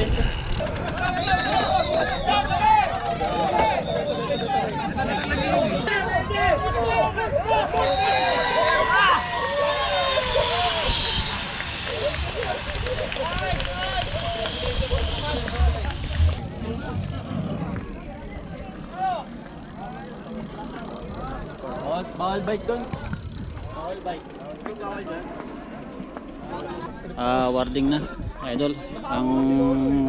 20. Bawal, bawal bike doon. Bawal bike. Bawal dyan. Ah, warding na. Idol, ang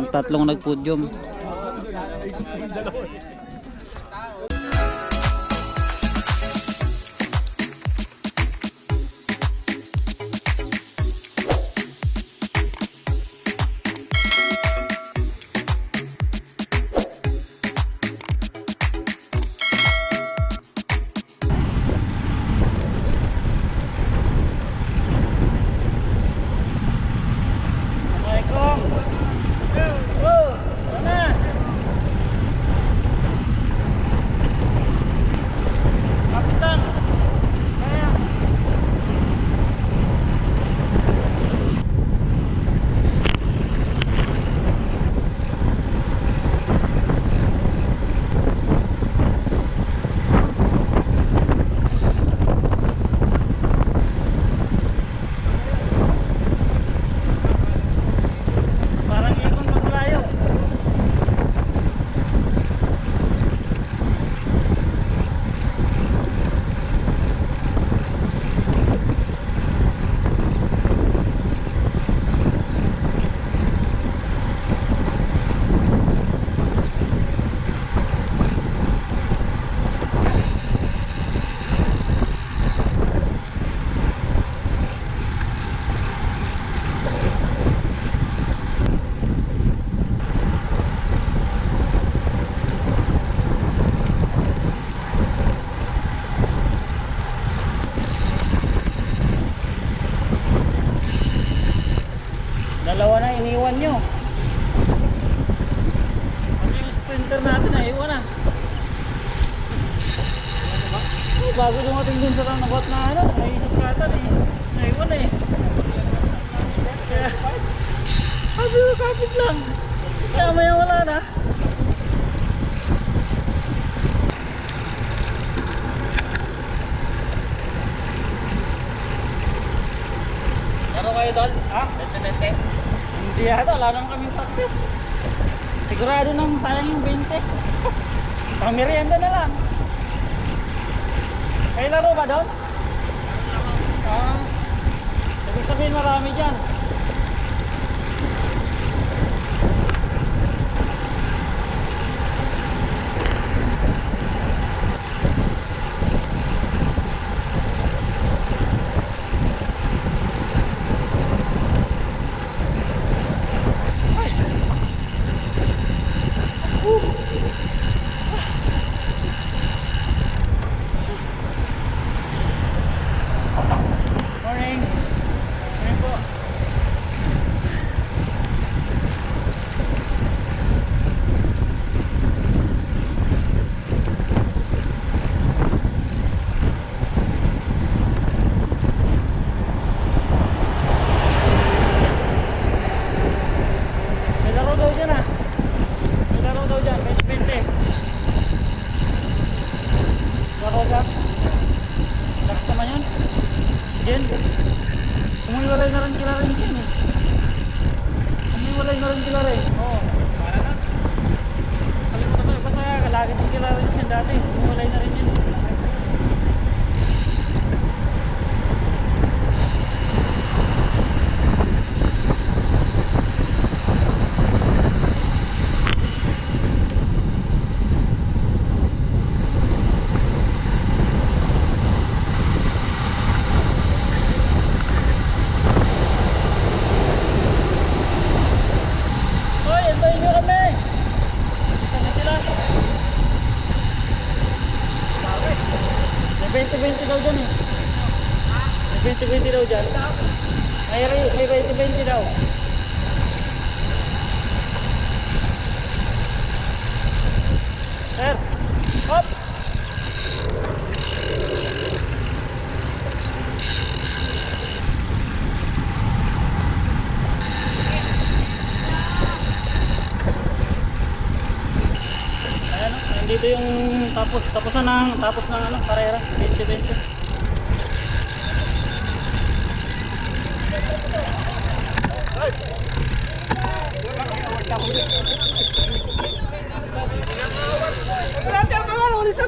tatlong nagpudyum. Kapit lang. Kaya maya wala na. Ano kayo doon? Ha? Bente-bente? Hindi yata, wala naman kaming practice. Sigurado nang sayang yung 20. Pamirienda na lang. May laro ba doon? Ah, ibig sabihin marami dyan. Morning. Morning po. May laro daw dyan ah. May laro daw dyan. 20-20. Laro dyan. Lakas naman yun. Jen, umiwalay na rin kila rin Jen eh. Umiwalay na rin kila rin. Oo. Para lang. Kalimutan ko, basta lagi din kila rin siya dati. Umiwalay na rin yun. daw dyan. May, may 20 daw. Sir. Hop! Ayan, nandito yung tapos, tapos na ng, tapos na ng ano, karera, 20-20. Grabe ang mga ulis na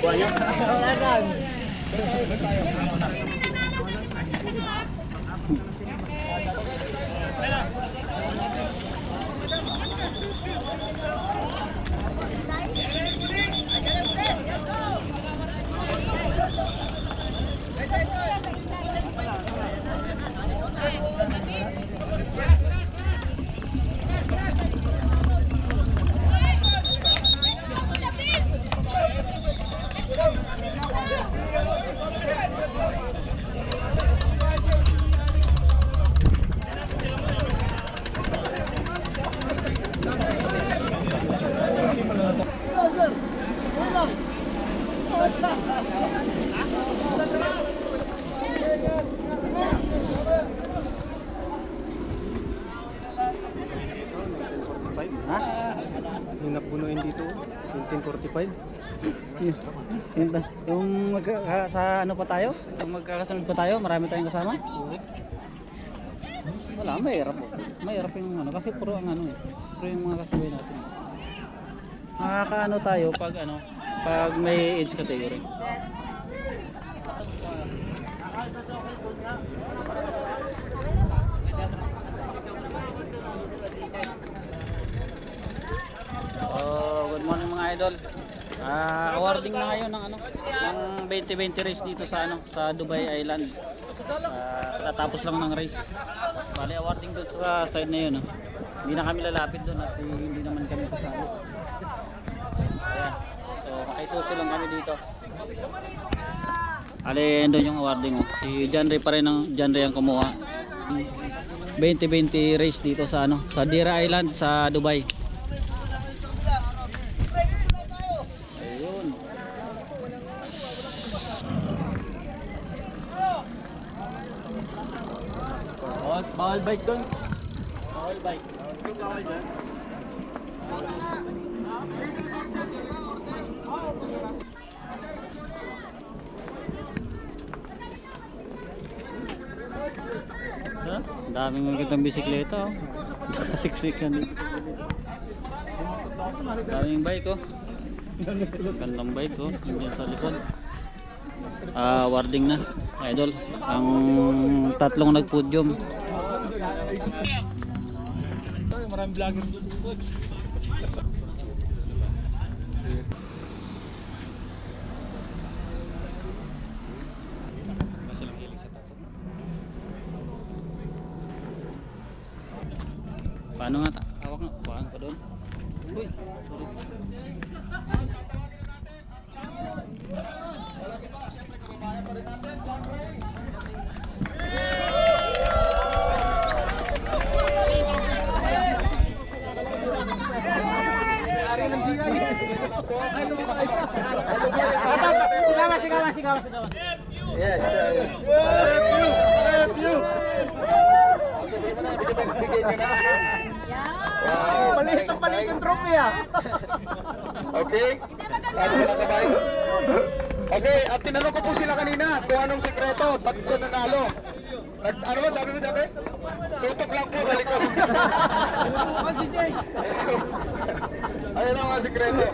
tayo! Makinig ka! Ha? Napunuin dito, 1945. Yung, yung magka, sa ano pa tayo? Yung magkakasunod pa tayo, marami tayong kasama? Wala, mahirap. Mahirap yung ano, kasi puro ang ano eh. Puro yung mga kasabay natin. Makakaano tayo pag ano, pag may age category. Oh, good morning mga idol. Ah, awarding na ngayon ng ano, ng 2020 race dito sa ano, sa Dubai Island. Ah, tatapos lang ng race. Bali awarding doon sa side na 'yun, no. Hindi na kami lalapit doon at hindi naman kami kasali. Ayan. So, makisuso lang kami dito. Ali, doon yung awarding oh. Si Ray pa rin ang Ray ang kumuha. 2020 race dito sa ano, sa Dira Island sa Dubai. Ayun. Bawal, bike doon. Bawal bike. Bawal dyan. Ang daming magandang bisikleta oh. Siksik yan dito. Daming bike oh. Gandang bike oh. Nandiyan sa likod. Ah, warding na. Idol. Ang tatlong nagpudyum. Maraming vlogger. Paano nga ta? Hawak nga. Hawakan pa doon. Uy, sorry. Palit ang palit ang trophy ah. Okay? Okay, at tinanong ko po sila kanina kung anong sikreto, bakit siya nanalo. Nag, ano ba sabi mo sabi? Tutok lang po sa likod. Ayun ang mga sikreto.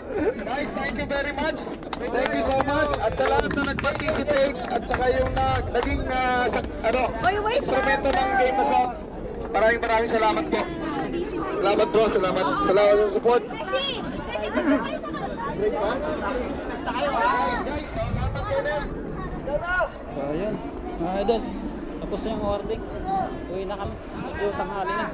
Guys, thank you very much. Thank you so much. At sa lahat na nag-participate at saka yung na, naging ah, sa, ano, instrumento ng game na sa maraming maraming salamat po. Salamat po, salamat. Salamat sa support. Kasi, kasi Guys, guys, salamat po. So ayun, mga idol. Tapos na yung awarding. Uwi na kami. Medyo tanghali na.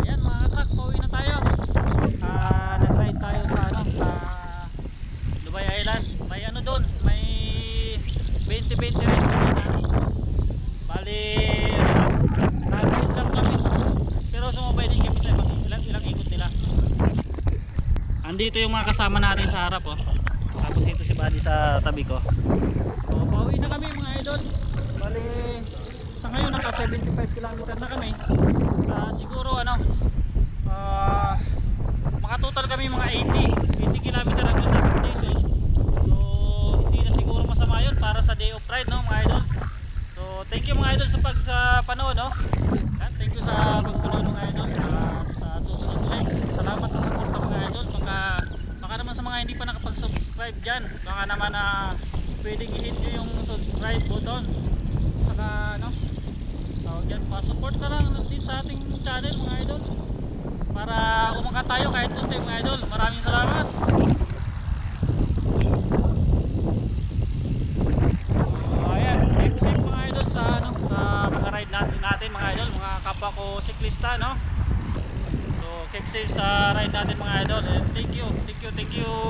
Yan mga truck, pauwi na tayo. Ah, nag-ride tayo sa ano, sa Dubai Island. May ano doon, may 20-20 race kami na. Bali, nag-ride lang kami. Pero sumabay din kami sa ilang, ilang ikot nila. Andito yung mga kasama natin sa harap oh. Tapos ito si Buddy sa tabi ko. So, pauwi na kami mga idol. Bali, sa ngayon naka 75 km na kami. Ah, siguro ano, ah, makatotal kami mga 80, 80 km hanggang sa accommodation. So, hindi na siguro masama yun para sa day of ride, no, mga idol. So, thank you mga idol sa pag sa panood, no. Yan, thank you sa pagpanood mga idol. At sa susunod ulit. Salamat sa support mga idol. Baka, baka naman sa mga hindi pa nakapag-subscribe dyan, baka naman na pwedeng i-hit nyo yung subscribe button. Saka, ano, tawag yan, pa-support na lang din sa ating channel mga idol. Para umakat tayo kahit konti mga idol. Maraming salamat. Ano natin mga idol mga kapwa ko siklista no? So keep safe sa ride natin mga idol. And thank you thank you thank you